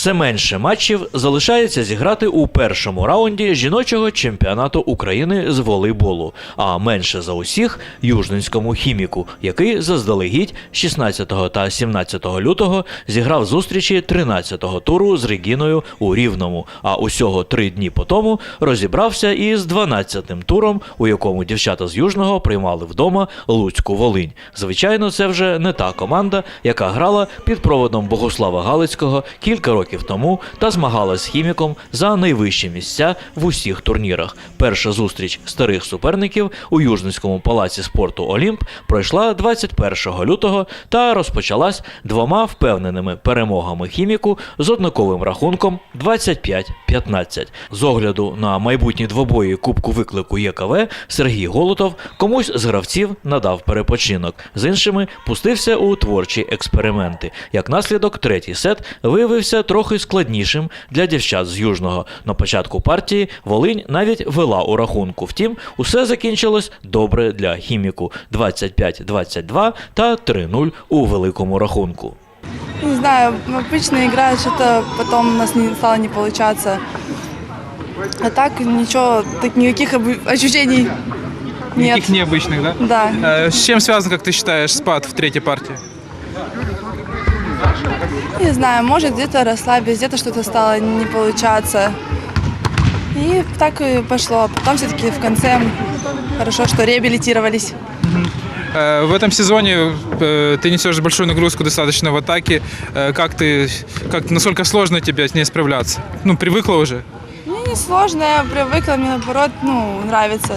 Все менше матчів залишається зіграти у першому раунді жіночого чемпіонату України з волейболу, а менше за усіх южненському хіміку, який заздалегідь 16 та 17 лютого зіграв зустрічі 13-го туру з Регіною у Рівному. А усього три дні по тому розібрався із 12-тим туром, у якому дівчата з Южного приймали вдома Луцьку Волинь. Звичайно, це вже не та команда, яка грала під проводом Богослава Галицького кілька років тому та змагалась з хіміком за найвищі місця в усіх турнірах. Перша зустріч старих суперників у Южницькому палаці спорту Олімп пройшла 21 лютого та розпочалась двома впевненими перемогами хіміку з однаковим рахунком 25-15. З огляду на майбутні двобої Кубку виклику ЄКВ Сергій Голутов комусь з гравців надав перепочинок, з іншими пустився у творчі експерименти. Як наслідок, третій сет виявився трохи складнішим для дівчат з южного. На початку партії Волинь навіть вела у рахунку. Втім, усе закінчилось добре для хіміку 25-22 та 3-0 у великому рахунку. Не знаю, обычно играют, что-то потом у нас не стало не получаться. А так ничего, так никаких обы- ощущений нет. Никаких необычных, да? Да. Э, С чем связан, как ты считаешь, спад в третьей партии? Не знаю, может где-то расслабились, где-то что-то стало не получаться. И так и пошло. Потом все-таки в конце хорошо, что реабилитировались. Э, В этом сезоне э, ты несешь большую нагрузку достаточно в атаке. Э, Как ты, как, насколько сложно тебе с ней справляться? Ну, привыкла уже? Мне не сложно, я привыкла, мне наоборот, ну, нравится,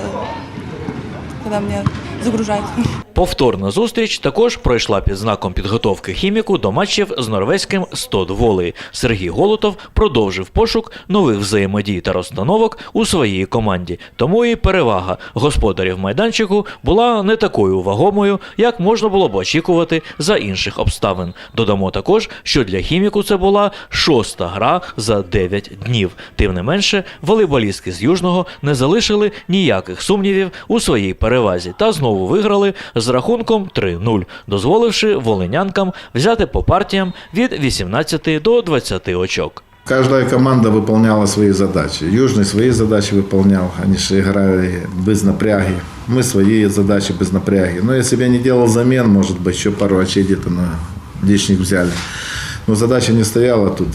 когда мне загружают. Повторна зустріч також пройшла під знаком підготовки хіміку до матчів з норвезьким «Стод Волей». Сергій Голутов продовжив пошук нових взаємодій та розстановок у своїй команді. Тому і перевага господарів майданчику була не такою вагомою, як можна було б очікувати за інших обставин. Додамо також, що для хіміку це була шоста гра за 9 днів. Тим не менше, волейболістки з Южного не залишили ніяких сумнівів у своїй перевазі та знову виграли з рахунком 3-0, дозволивши волинянкам взяти по партіям від 18 до 20 очок. Каждая команда выполняла свои задачи. Южный свои задачи выполнял, они же играли без напряги. Мы свои задачи без напряги. Но если бы я не делал замен, может быть, еще пару очей где-то на лишних взяли. Но задача не стояла тут.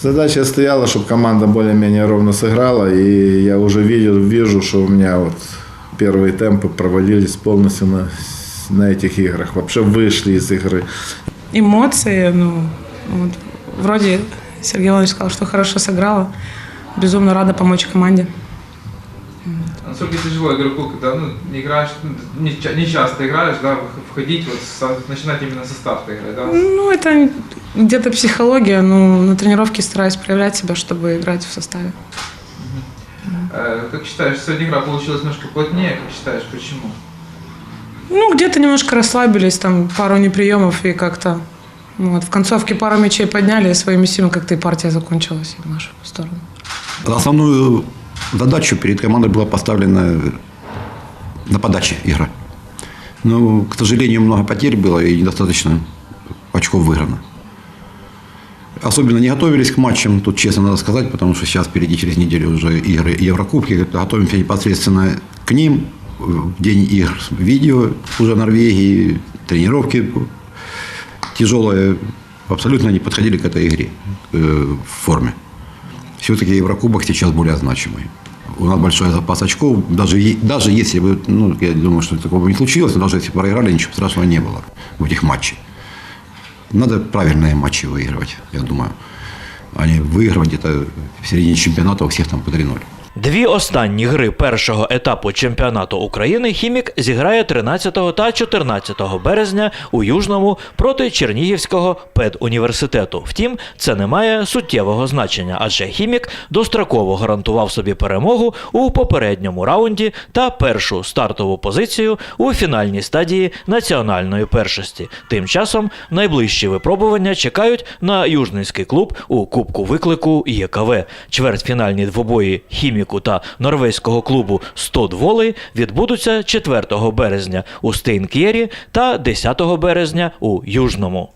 Задача стояла, чтобы команда более-менее ровно сыграла. И я уже видел, вижу, что у меня вот первые темпы провалились полностью на, на этих играх. Вообще вышли из игры. эмоции, ну, вот, вроде Сергей Иванович сказал, что хорошо сыграла. Безумно рада помочь команде. Насколько тяжело игроку, когда ну, не играешь, ну, не, не часто играешь, да, вх- входить, вот со- начинать именно состав играть, да? Ну, это где-то психология, но на тренировке стараюсь проявлять себя, чтобы играть в составе. Э, Как считаешь, сегодня игра получилась немножко плотнее, как считаешь, почему? Ну, где-то немножко расслабились, там пару неприемов и как-то ну, вот, в концовке пару мячей подняли, и своими силами как-то и партия закончилась в нашу сторону. Основную задачу перед командой была поставлена на подаче игра. Но, к сожалению, много потерь было и недостаточно очков выиграно. Особенно не готовились к матчам, тут честно надо сказать, потому что сейчас впереди через неделю уже игры Еврокубки. Готовимся непосредственно к ним. В день игр видео уже Норвегии, тренировки тяжелые, абсолютно не подходили к этой игре э, в форме. Все-таки Еврокубок сейчас более значимый. У нас большой запас очков. Даже, даже если бы, ну, я думаю, что такого бы не случилось, но даже если бы проиграли, ничего страшного не было в этих матчах. Надо правильные матчи выигрывать, я думаю. А не выигрывать где-то в середине чемпионата у всех там по 3-0. Дві останні гри першого етапу чемпіонату України хімік зіграє 13 та 14 березня у Южному проти Чернігівського педуніверситету. Втім, це не має суттєвого значення, адже хімік достроково гарантував собі перемогу у попередньому раунді та першу стартову позицію у фінальній стадії національної першості. Тим часом найближчі випробування чекають на южницький клуб у Кубку виклику ЄКВ. Чвертьфінальні двобої хіміку та норвезького клубу «Стод Волей» відбудуться 4 березня у Стейнк'єрі та 10 березня у Южному.